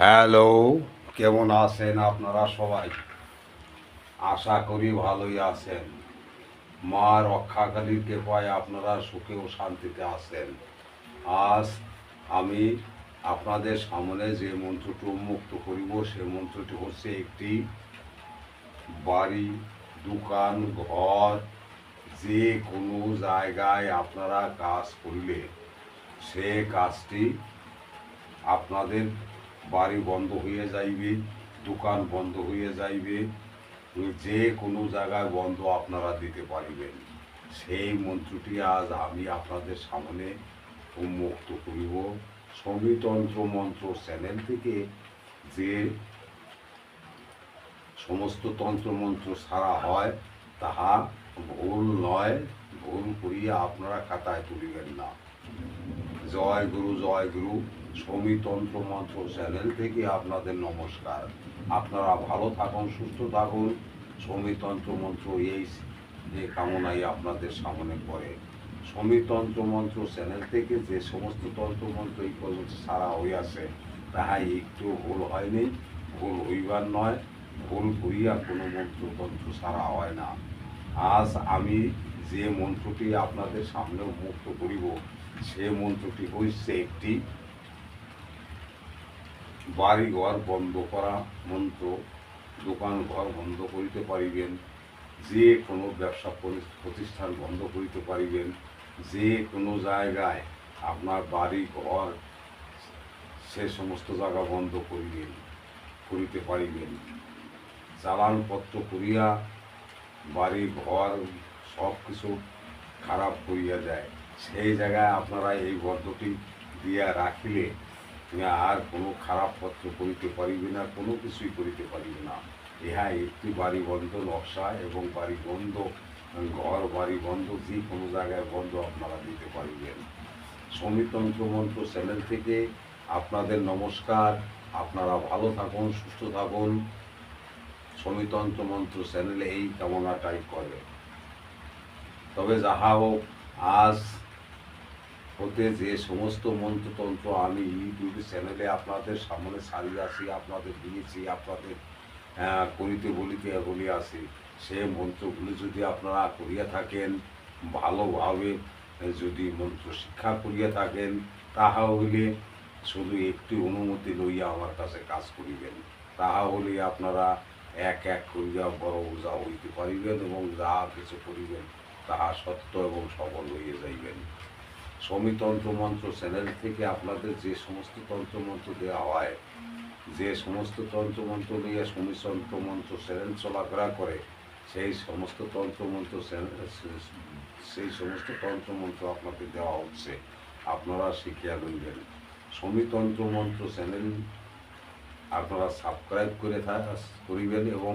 Hello, কেমন আছেন আপনারা সবাই? আশা করি ভালোই আছেন। মা রক্ষাকালীর কৃপায় আপনারা সুখে ও শান্তিতে আছেন। আজ আমি আপনাদের সামনে যে মন্ত্রটি উন্মুক্ত করিব, সে মন্ত্রটি হচ্ছে একটি বাড়ি, দোকান, ঘর, যে কোনো জায়গায় আপনারা কাজ করিলে সে কাজটি আপনাদের বাড়ি বন্ধ হয়ে যাইবে, দোকান বন্ধ হয়ে যাইবে যে কোনো জায়গায় বন্ধ আপনারা দিতে পারিবেন। সেই মন্ত্রটি আজ আমি আপনাদের সামনে উন্মুক্ত করিব। সমিতন্ত্র মন্ত্র চ্যানেল থেকে যে সমস্ত তন্ত্রমন্ত্র ছাড়া হয়, তাহা ভুল নয়, ভুল করিয়া আপনারা খাতায় তুলিবেন না। জয় গুরু জয় গুরু। সমিতন্ত্র মন্ত্র চ্যানেল থেকে আপনাদের নমস্কার। আপনারা ভালো থাকুন, সুস্থ থাকুন। সমিতন্ত্র মন্ত্র এই যে কামনাই আপনাদের সামনে পড়ে। সমিতন্ত্র মন্ত্র চ্যানেল থেকে যে সমস্ত তন্ত্রমন্ত্র এই পর্যন্ত সারা হইয়াছে তাহাই একটু ভুল হয়নি, ভুল হইবার নয়, ভুল করিয়া কোনো মন্ত্রতন্ত্র সারা হয় না। আজ আমি যে মন্ত্রটি আপনাদের সামনে মুক্ত করিব সে মন্ত্রটি হচ্ছে একটি বাড়ি ঘর বন্ধ করা মন্ত্র। দোকান ঘর বন্ধ করিতে পারিবেন, যে কোনো ব্যবসা প্রতিষ্ঠান বন্ধ করিতে পারিবেন, যে কোনো জায়গায় আপনার বাড়ি ঘর সে সমস্ত জায়গা বন্ধ করিবেন, করিতে পারিবেন। চালানপত্র করিয়া বাড়ি ঘর সব কিছু খারাপ করিয়া দেয় সেই জায়গায় আপনারা এই বদ্ধটি দিয়া রাখিলে আর কোনো খারাপ পত্র করিতে পারিবে না, কোনো কিছুই করিতে পারিবে না। ইহা একটি বাড়ি বন্ধ নকশা এবং বাড়ি বন্ধ ঘর বাড়ি বন্ধ যে কোনো জায়গায় বন্ধ আপনারা দিতে পারিবেন। সমিতন্ত্র মন্ত্র চ্যানেল থেকে আপনাদের নমস্কার। আপনারা ভালো থাকুন, সুস্থ থাকুন। সমিতন্ত্র মন্ত্র চ্যানেলে এই কামনাটাই করে। তবে যাহা হোক, আজ হতে যে সমস্ত মন্ত্রতন্ত্র আমি ইউটিউব চ্যানেলে আপনাদের সামনে ছাড়িয়াছি আপনাদের দিয়েছি, আপনাদের করিতে বলিতে বলিয়াছি সে মন্ত্রগুলি যদি আপনারা করিয়া থাকেন, ভালোভাবে যদি মন্ত্র শিক্ষা করিয়া থাকেন তাহা হইলে শুধু একটি অনুমতি লইয়া আমার কাছে কাজ করিবেন। তাহা হলে আপনারা এক এক করিয়া বড় ওজা হইতে পারিবেন এবং যা কিছু করিবেন, তাহা সত্য এবং সফল হইয়া যাইবেন। সমিতন্ত্র মন্ত্র চ্যানেল থেকে আপনাদের যে সমস্ত তন্ত্রমন্ত্র দেওয়া হয়, যে সমস্ত তন্ত্রমন্ত্র নিয়ে সমিতন্ত্র মন্ত্র চ্যানেল চলাফেরা করে, সেই সমস্ত তন্ত্রমন্ত্র সেই সমস্ত তন্ত্রমন্ত্র আপনাকে দেওয়া হচ্ছে। আপনারা শিখিয়া লইবেন সমিতন্ত্র মন্ত্র চ্যানেল আপনারা সাবস্ক্রাইব করে করিবেন এবং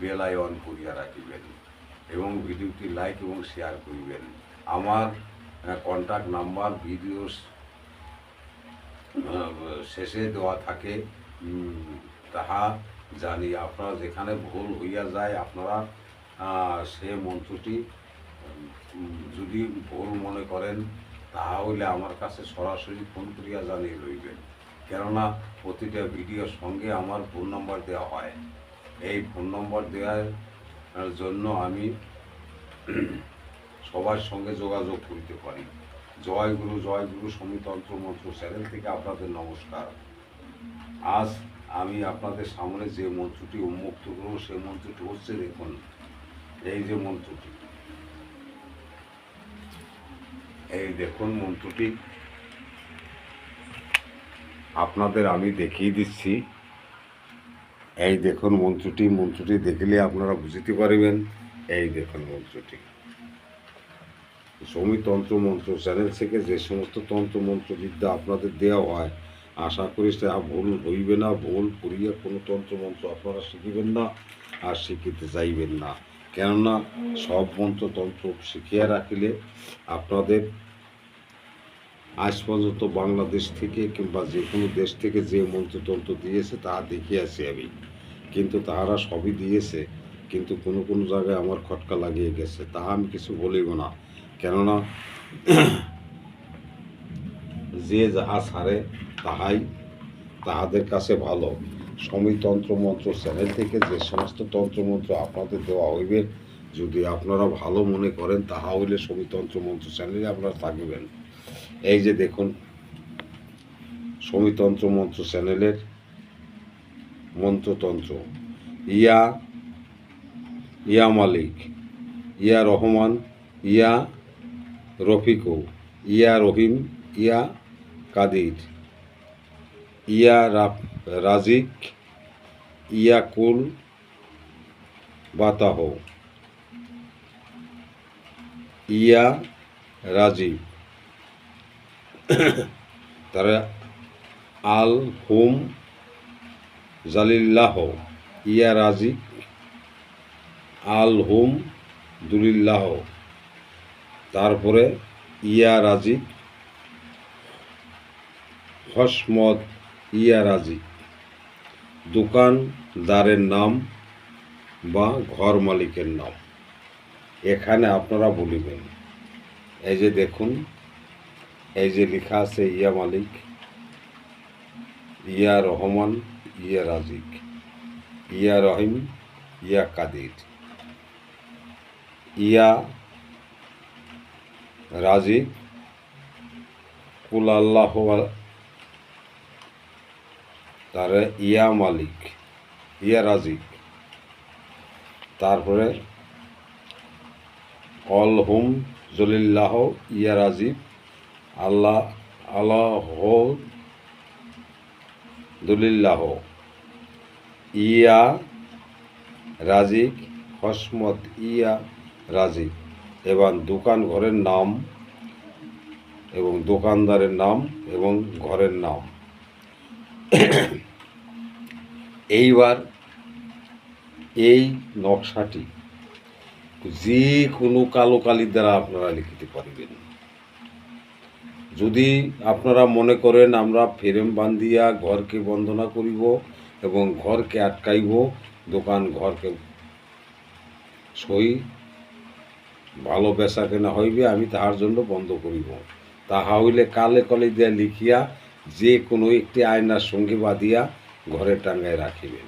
বেল আইকন করিয়া রাখিবেন এবং ভিডিওটি লাইক এবং শেয়ার করিবেন। আমার কন্ট্যাক্ট নাম্বার ভিডিও শেষে দেওয়া থাকে। তাহা জানি। আপনারা যেখানে ভুল হইয়া যায়, আপনারা সে মন্ত্রটি যদি ভুল মনে করেন, তাহা হইলে আমার কাছে সরাসরি ফোন করিয়া জানিয়ে লইবেন। কেননা, প্রতিটা ভিডিওর সঙ্গে আমার ফোন নম্বর দেওয়া হয়। এই ফোন নম্বর দেওয়ার জন্য আমি সবার সঙ্গে যোগাযোগ করিতে পারি। জয় গুরু জয় গুরু সমিতন্ত্র মন্ত্র চ্যানেল থেকে আপনাদের নমস্কার। আজ আমি আপনাদের সামনে যে মন্ত্রটি উন্মুক্ত করব সেই মন্ত্রটি হচ্ছে দেখুন, এই যে মন্ত্রটি। এই দেখুন মন্ত্রটি। আপনাদের আমি দেখিয়ে দিচ্ছি। এই দেখুন মন্ত্রটি। মন্ত্রটি দেখলে আপনারা বুঝতে পারবেন। এই দেখুন মন্ত্রটি। সমিতন্ত্র মন্ত্র চ্যানেল থেকে যে সমস্ত তন্ত্র মন্ত্র বিদ্যা আপনাদের দেওয়া হয়, আশা করি তা ভুল হইবে না, ভুল করিয়া কোনো তন্ত্র মন্ত্র আপনারা শিখিবেন না আর শিখিতে চাইবেন না। কেননা সব মন্ত্র তন্ত্র শিখিয়া রাখিলে আপনাদের আজ পর্যন্ত বাংলাদেশ থেকে কিংবা যে কোনো দেশ থেকে যে মন্ত্রতন্ত্র দিয়েছে তা দেখিয়াছি আমি। কিন্তু তাহারা সবই দিয়েছে, কিন্তু কোনো কোনো জায়গায় আমার খটকা লাগিয়ে গেছে, তাহা আমি কিছু বলিব না। কেননা যে যাহা ছাড়ে তাহাই তাহাদের কাছে ভালো। সমী তন্ত্রমন্ত্র চ্যানেল থেকে যে সমস্ত তন্ত্রমন্ত্র আপনাদের দেওয়া হইবে, যদি আপনারা ভালো মনে করেন, তাহা হইলে সমী তন্ত্রমন্ত্র চ্যানেলে আপনারা থাকবেন। এই যে দেখুন সমীতন্ত্র মন্ত্র চ্যানেলের মন্ত্রতন্ত্র। ইয়া ইয়া মালিক, ইয়া রহমান, ইয়া রফিকু, ইয়া রহিম, ইয়া কাদির, ইয়া রাজিক, ইয়া কুল, বাতাহ, ইয়া রাজীব। তারা আল হুম, জালিল্লাহ, ইয়া রাজিক, আল হুম, দুলিল্লাহ। তারপরে ইয়া রাজিক হসমদ ইয়া রাজিক। দোকানদারের নাম বা ঘর মালিকের নাম। এখানে আপনারা বলিবেন, এই যে দেখুন, এই যে লেখা আছে ইয়া মালিক, ইয়া রহমান, ইয়া রাজিক, ইয়া রহিম, ইয়া কাদির। ইয়া রাজিক কুল আল্লাহ তারে ইয়া মালিক, ইয়া রাজিক তারপরে অল হুম জলিল্লাহ, ইয়া রাজিব আল্লাহ আল্লাহ দুলিল্লাহ। ইয়া রাজিক হসমত ইয়া রাজিক এবং দোকান ঘরের নাম এবং দোকানদারের নাম এবং ঘরের নাম। এইবার এই নকশাটি যে কোনো কালো কালির দ্বারা আপনারা লিখিতে পারিবেন। যদি আপনারা মনে করেন আমরা ফ্রেম বান্ধিয়া ঘরকে বন্দনা করিব এবং ঘরকে আটকাইব, দোকান ঘরকে সই ভালো বেচা কেনা হইবে, আমি তাহার জন্য বন্ধ করিব। তাহা হইলে কালে কলে দিয়া লিখিয়া যে কোনো একটি আয়নার সঙ্গে বাঁধিয়া ঘরে টাঙ্গায় রাখিবেন।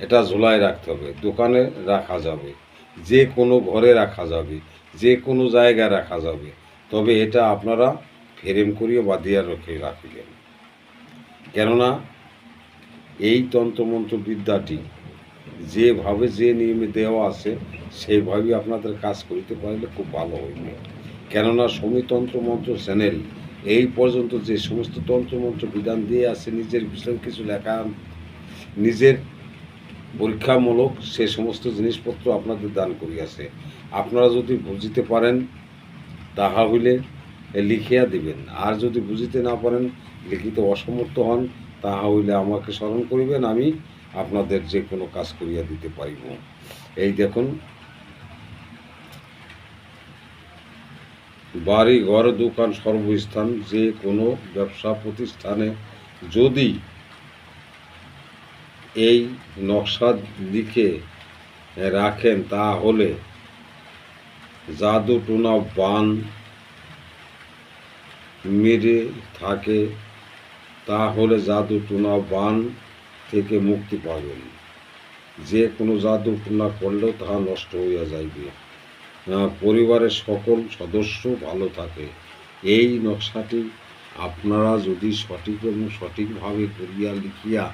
এটা ঝোলায় রাখতে হবে, দোকানে রাখা যাবে, যে কোনো ঘরে রাখা যাবে, যে কোনো জায়গায় রাখা যাবে, তবে এটা আপনারা ফ্রেম করিয়ে বাঁধিয়া রেখে রাখিবেন। কেননা এই তন্ত্রমন্ত্র বিদ্যাটি যেভাবে যে নিয়মে দেওয়া আছে, সেইভাবেই আপনাদের কাজ করিতে পারলে খুব ভালো হইবে। কেননা মন্ত্র চ্যানেল, এই পর্যন্ত যে সমস্ত তন্ত্রমন্ত্র বিধান দিয়ে আছে, নিজের বিষয় কিছু লেখা, নিজের পরীক্ষামূলক সে সমস্ত জিনিসপত্র আপনাদের দান করিয়াছে। আপনারা যদি বুঝিতে পারেন, তাহা হইলে লিখিয়া দিবেন। আর যদি বুঝিতে না পারেন, লিখিতে অসমর্থ হন তাহা হইলে আমাকে স্মরণ করিবেন, আমি আপনাদের যে কোনো কাজ করিয়া দিতে পারিব। এই দেখুন। বাড়ি, ঘর, দোকান, সর্বস্থান, যে কোনো ব্যবসা প্রতিষ্ঠানে যদি এই নকশা লিখে রাখেন, তাহলে জাদু টুনা বান মেরে থাকে তাহলে জাদু টুনা বান থেকে মুক্তি পাবেন। যে কোনো জাদু টুনা করলেও তাহা নষ্ট হইয়া যাইবে। পরিবারের সকল সদস্য ভালো থাকে। এই নকশাটি আপনারা যদি সঠিক এবং সঠিকভাবে করিয়া লিখিয়া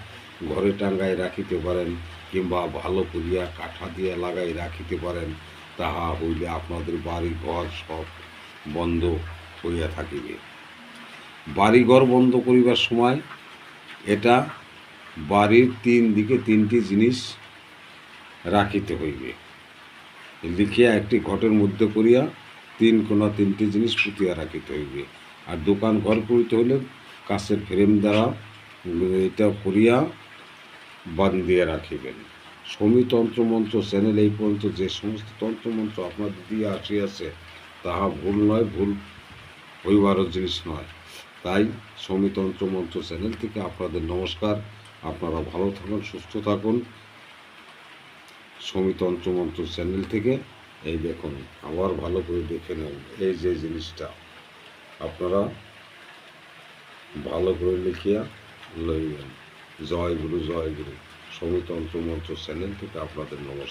ঘরে টাঙ্গায় রাখিতে পারেন কিংবা ভালো করিয়া কাঠা দিয়ে লাগাই রাখিতে পারেন, তাহা হইলে আপনাদের বাড়ি ঘর সব বন্ধ হইয়া থাকিবে। বাড়িঘর বন্ধ করিবার সময় এটা বাড়ির তিন দিকে তিনটি জিনিস রাখিতে হইবে। লিখিয়া একটি ঘটের মধ্যে করিয়া তিন কোনা তিনটি জিনিস পুঁতিয়া রাখিতে হইবে। আর দোকান ঘর করিতে হইলে কাছের ফ্রেম দ্বারা এটা করিয়া বান্ধিয়া রাখিবেন। সমী তন্ত্রমন্ত্র চ্যানেল এই পর্যন্ত যে সমস্ত তন্ত্রমন্ত্র আপনাদের দিয়ে আসিয়াছে, তাহা ভুল নয়, ভুল হইবারও জিনিস নয়। তাই সমী তন্ত্রমন্ত্র চ্যানেল থেকে আপনাদের নমস্কার। আপনারা ভালো থাকুন, সুস্থ থাকুন। সমী তন্ত্রমন্ত্র চ্যানেল থেকে এই দেখুন, আবার ভালো করে দেখে নেন এই যে জিনিসটা। আপনারা ভালো করে লিখিয়া লইবেন। জয় গুরু জয় গুরু। সমিতন্ত্র মন্ত্র চ্যানেল থেকে আপনাদের নমস্কার।